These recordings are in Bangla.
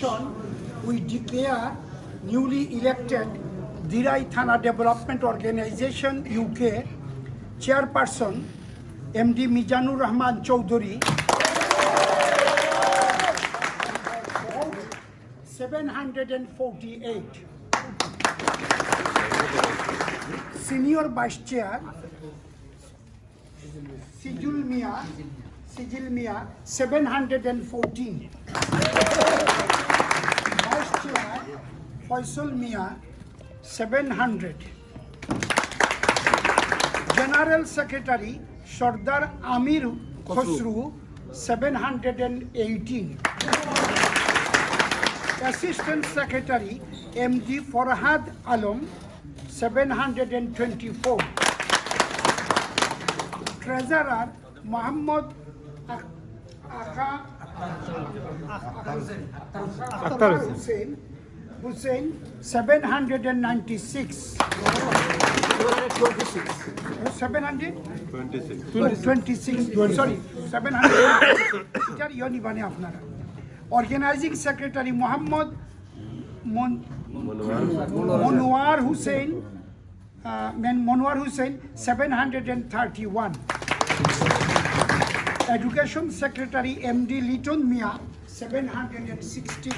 Election we declare newly elected Derai Thana development organisation UK chairperson M D Mizanur Rahman Chowdhury seven hundred and forty eight senior vice chair Sijul Mia Sijil Mia seven hundred and fourteen Vice Chair Faisal Mia, 700. General Secretary Sardar Amir Khosru, 718. Assistant Secretary MD Farhad Alam, 724. Treasurer Muhammad Ak- Aka Akhtar Hussain, Hussain, 796. 700? 26, sorry, 700. এটার ইয়ে নিবানে আপনারা অর্গানাইজিং সেক্রেটারি মোহাম্মদ মন- Monowar Hussain Monowar Hussain seven hundred and thirty one Education secretary MD Liton Mia seven hundred and sixty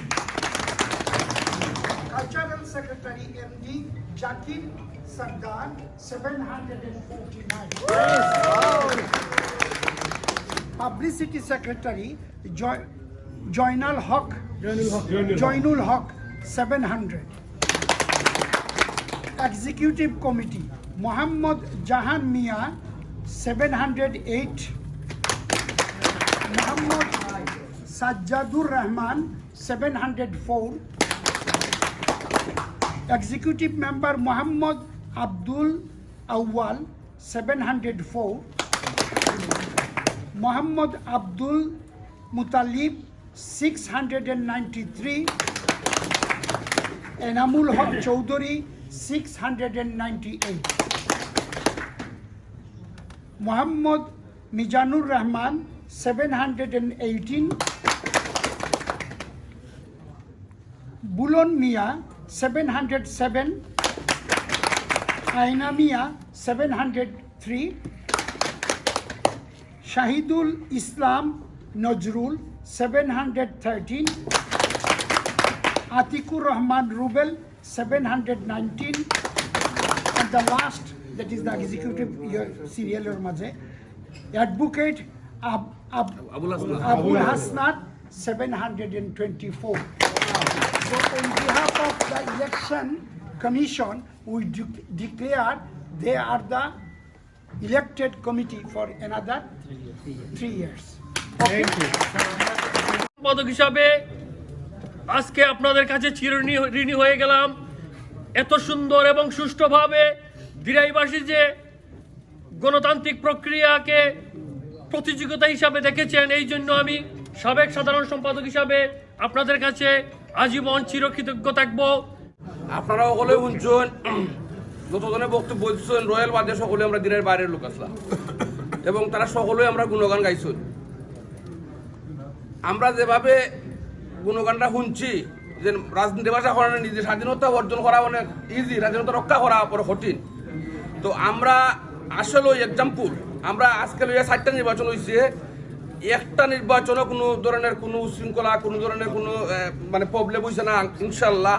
cultural secretary MD Zakir Sardar seven hundred and forty nine publicity secretary Joynal Haque Joynul Haque seven hundred executive committee Mohammad Jahan Mia seven hundred eight Mohammad Sajjadur Rahman seven hundred four executive member Mohammad Abdul Awal seven hundred four Mohammad Abdul Mutalib six hundred and ninety three Enamul Haque Chowdhury six hundred and ninety eight Mohammad Mizanur Rahman seven hundred and eighteen Bulon Mia seven hundred seven Aina Mia seven hundred three Shahidul Islam Nazrul seven hundred thirteen Atikur Rahman Rubel seven hundred nineteen and the last, that is the executive serial এর মাঝে advocate Abul Hasnat seven hundred and twenty four So on behalf of the election commission, we de- declare they are the elected committee for another three years. Okay? সম্পাদক হিসাবে আজকে আপনাদের কাছে চিরঋণী ঋণী হয়ে গেলাম এত সুন্দর এবং সুষ্ঠুভাবে দিরাইবাসী যে গণতান্ত্রিক প্রক্রিয়াকে প্রতিযোগিতা হিসাবে দেখেছেন। এই জন্য আমি সাবেক সাধারণ সম্পাদক হিসাবে আপনাদের কাছে আজীবন চিরকৃতজ্ঞ থাকব। আপনারা সকলে শুনছেন যতজনে বক্তব্য বলছেন রয়্যাল বাদে সকলে আমরা দিনের বাইরের লোক আসলাম। এবং তারা সকলেই আমরা গুণগান গাইছেন। আমরা যেভাবে গুণগানটা শুনছি, যে রাজনীতি ভাষা করানো নিজের স্বাধীনতা অর্জন করা অনেক ইজি স্বাধীনতা রক্ষা করা বড় কঠিন। তো আমরা আসলে এক্সাম্পল আমরা আজকে লইয়া চারটা নির্বাচন হয়েছে একটা নির্বাচনও কোনো ধরনের কোনো উশৃঙ্খলা, কোনো ধরনের কোনো মানে প্রবলেম হয়েছে না ইনশাল্লাহ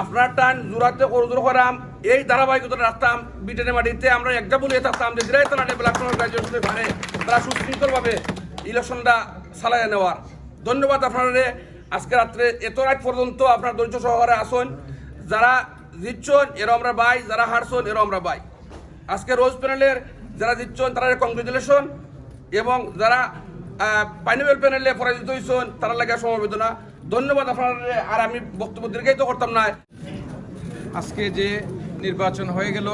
আপনার টান জোরাতে করজোর করাম এই ধারাবাহিকতা রাখতাম ব্রিটেনে মাটিতে আমরা এক্সাম্পল হয়ে থাকতাম যে দিরাই তারা ডেভেলপমেন্ট অর্গানাইজেশনের ভারে তারা সুশৃঙ্খলভাবে ইলেকশনটা চালাইয়া নেওয়ার। ধন্যবাদ আপনারা, আজকে রাত্রে এত রাত পর্যন্ত আপনার ধৈর্য সহকারে আসুন, যারা জিতছেন এরও আমরা বাই, যারা হারছেন এরও আমরা বাই। আজকে রোজ প্যানেলের যারা জিতছেন, তারা কংগ্রেচুলেশন এবং যারা পাইনেবেল প্যানেলে পরাজিত হয়েছেন, তারা লাগে সমবেদনা। ধন্যবাদ আপনার আর আমি বক্তব্য দীর্ঘায়িত করতাম না। আজকে যে নির্বাচন হয়ে গেল,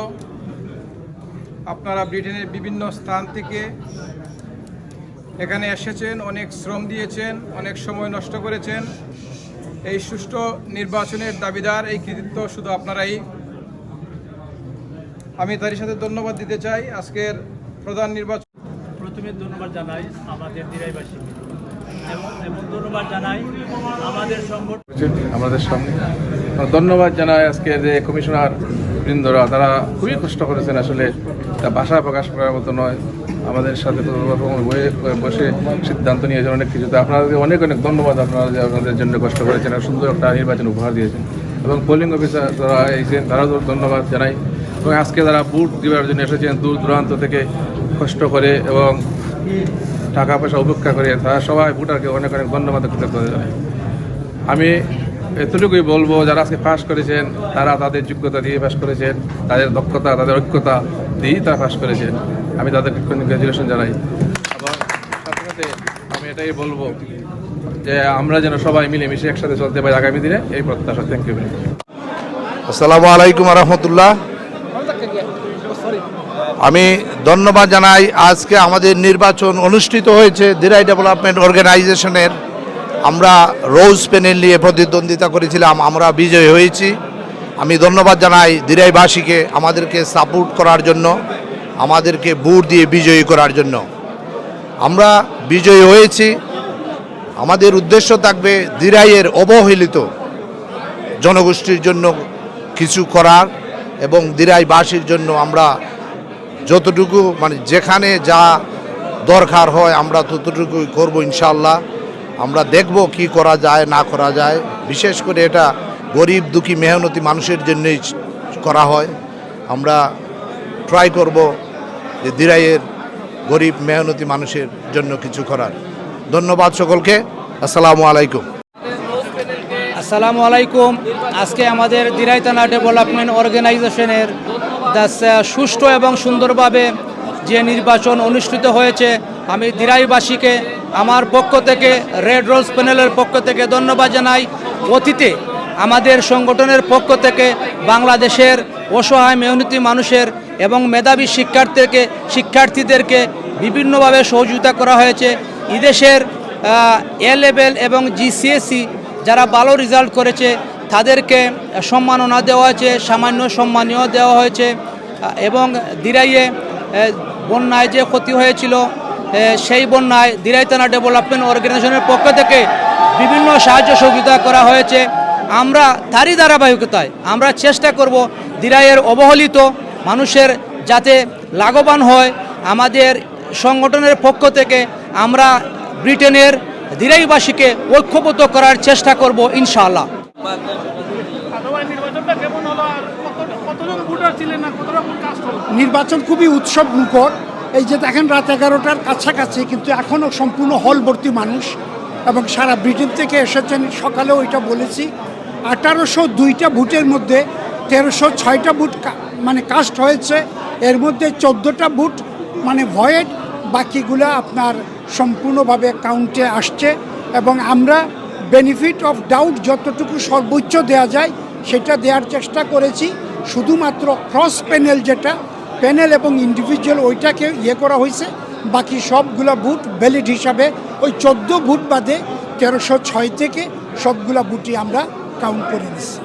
আপনারা ব্রিটেনের বিভিন্ন স্থান থেকে এখানে এসেছেন, অনেক শ্রম দিয়েছেন, অনেক সময় নষ্ট করেছেন। এই সুষ্ঠু নির্বাচনের দাবিদার, এই কৃতিত্ব শুধু আপনারাই আমি তারই সাথে ধন্যবাদ দিতে চাই আজকের প্রধান নির্বাচন প্রথমে ধন্যবাদ জানাই আমাদের দিরাইবাসীকে এবং এবং ধন্যবাদ জানাই আমাদের সংগঠন আমাদের সামনে। ধন্যবাদ জানাই আজকে যে কমিশনার বৃন্দরা তারা খুবই কষ্ট করেছেন আসলে তা ভাষা প্রকাশ করার মতো নয়। আমাদের সাথে বয়ে- বসে সিদ্ধান্ত নিয়েছেন অনেক কিছুতে। আপনাদের অনেক অনেক ধন্যবাদ আপনারা যে আপনাদের জন্য কষ্ট করেছেন আর সুন্দর একটা নির্বাচন উপহার দিয়েছেন। এবং পোলিং অফিসার যারা এসেছেন তারাও ধন্যবাদ জানাই। এবং আজকে যারা বুট দেওয়ার জন্য এসেছেন দূর দূরান্ত থেকে কষ্ট করে এবং টাকা পয়সা উপেক্ষা করে, তারা সবাই ভোটারকে অনেক অনেক ধন্যবাদ কৃতজ্ঞতা জানাই। আমি এতটুকুই বলব, যারা আজকে পাশ করেছেন, তারা তাদের যোগ্যতা দিয়ে পাশ করেছেন, তাদের দক্ষতা, তাদের ঐক্যতা দিয়েই তারা পাশ করেছেন। আমি তাদেরকে কনগ্রাচুলেশন জানাই। এবং সাথে সাথে আমি এটাই বলব যে আমরা যেন সবাই মিলেমিশে একসাথে চলতে পারি আগামী দিনে, এই প্রত্যাশা। থ্যাংক ইউ আসসালামু আলাইকুম রহমতুল্লাহ। আমি ধন্যবাদ জানাই। আজকে আমাদের নির্বাচন অনুষ্ঠিত হয়েছে দিরাই ডেভেলপমেন্ট অর্গানাইজেশনের। আমরা রোজ প্যানেল নিয়ে প্রতিদ্বন্দ্বিতা করেছিলাম, আমরা বিজয়ী হয়েছি। আমি ধন্যবাদ জানাই দিরাইবাসীকে আমাদেরকে সাপোর্ট করার জন্য, আমাদেরকে বুট দিয়ে বিজয়ী করার জন্য। আমরা বিজয়ী হয়েছি। আমাদের উদ্দেশ্য থাকবে দিরাইয়ের অবহেলিত জনগোষ্ঠীর জন্য কিছু করার এবং দিরাইবাসীর জন্য আমরা যতটুকু মানে যেখানে যা দরকার হয় আমরা ততটুকুই করব ইনশাল্লাহ আমরা দেখব কি করা যায়, না করা যায়। বিশেষ করে এটা গরিব দুঃখী মেহনতি মানুষের জন্যই করা হয়। আমরা ট্রাই করব যে দিরাইয়ের গরিব মেহনতি মানুষের জন্য কিছু করার। ধন্যবাদ সকলকে। আসসালামু আলাইকুম। আসসালামু আলাইকুম। আজকে আমাদের দিরাই থানা ডেভেলপমেন্ট অর্গানাইজেশনের সুষ্ঠু এবং সুন্দরভাবে যে নির্বাচন অনুষ্ঠিত হয়েছে, আমি দিরাইবাসীকে, আমার পক্ষ থেকে রেড রোজ প্যানেলের পক্ষ থেকে ধন্যবাদ জানাই। অতীতে আমাদের সংগঠনের পক্ষ থেকে বাংলাদেশের অসহায় মেহনতি মানুষের এবং মেধাবী শিক্ষার্থীকে শিক্ষার্থীদেরকে বিভিন্নভাবে সহযোগিতা করা হয়েছে। এদেশের এ লেভেল এবং জিসিএসসি যারা ভালো রেজাল্ট করেছে তাদেরকে সম্মাননা দেওয়া হয়েছে, সামান্য সম্মানীয় দেওয়া হয়েছে, এবং দিরাইয়ে বন্যায় যে ক্ষতি হয়েছিল সেই বন্যায় দিরাই থানা ডেভেলপমেন্ট অর্গানাইজেশনের পক্ষ থেকে বিভিন্ন সাহায্য সহযোগিতা করা হয়েছে। আমরা তারই ধারাবাহিকতায় আমরা চেষ্টা করব দিরাইয়ের অবহেলিত মানুষের যাতে লাভবান হয়। আমাদের সংগঠনের পক্ষ থেকে আমরা ব্রিটেনের দিরাইবাসীকে ঐক্যবদ্ধ করার চেষ্টা করব ইনশাআল্লাহ। ভোটার নির্বাচন খুবই উৎসব মুখর। এই যে দেখেন রাত এগারোটার কাছাকাছি কিন্তু এখনও সম্পূর্ণ হলভর্তি মানুষ এবং সারা ব্রিটেন থেকে এসেছেন। সকালেও ওইটা বলেছি, আঠারোশো দুইটা বুথের মধ্যে তেরোশো ছয়টা কা- মানে কাস্ট হয়েছে। এর মধ্যে চোদ্দোটা বুথ মানে ভয়েড বাকিগুলো আপনার সম্পূর্ণভাবে কাউন্টে আসছে। এবং আমরা বেনিফিট অফ ডাউট যতটুকু সর্বোচ্চ দেয়া যায়, সেটা দেওয়ার চেষ্টা করেছি। শুধুমাত্র ক্রস প্যানেল যেটা প্যানেল এবং ইন্ডিভিজুয়াল ওইটাকে ইয়ে করা হয়েছে। বাকি সবগুলা বুট ভ্যালিড হিসাবে, ওই চোদ্দ বুট বাদে তেরোশো ছয় থেকে সবগুলা বুটি আমরা কাউন্ট করে নিচ্ছি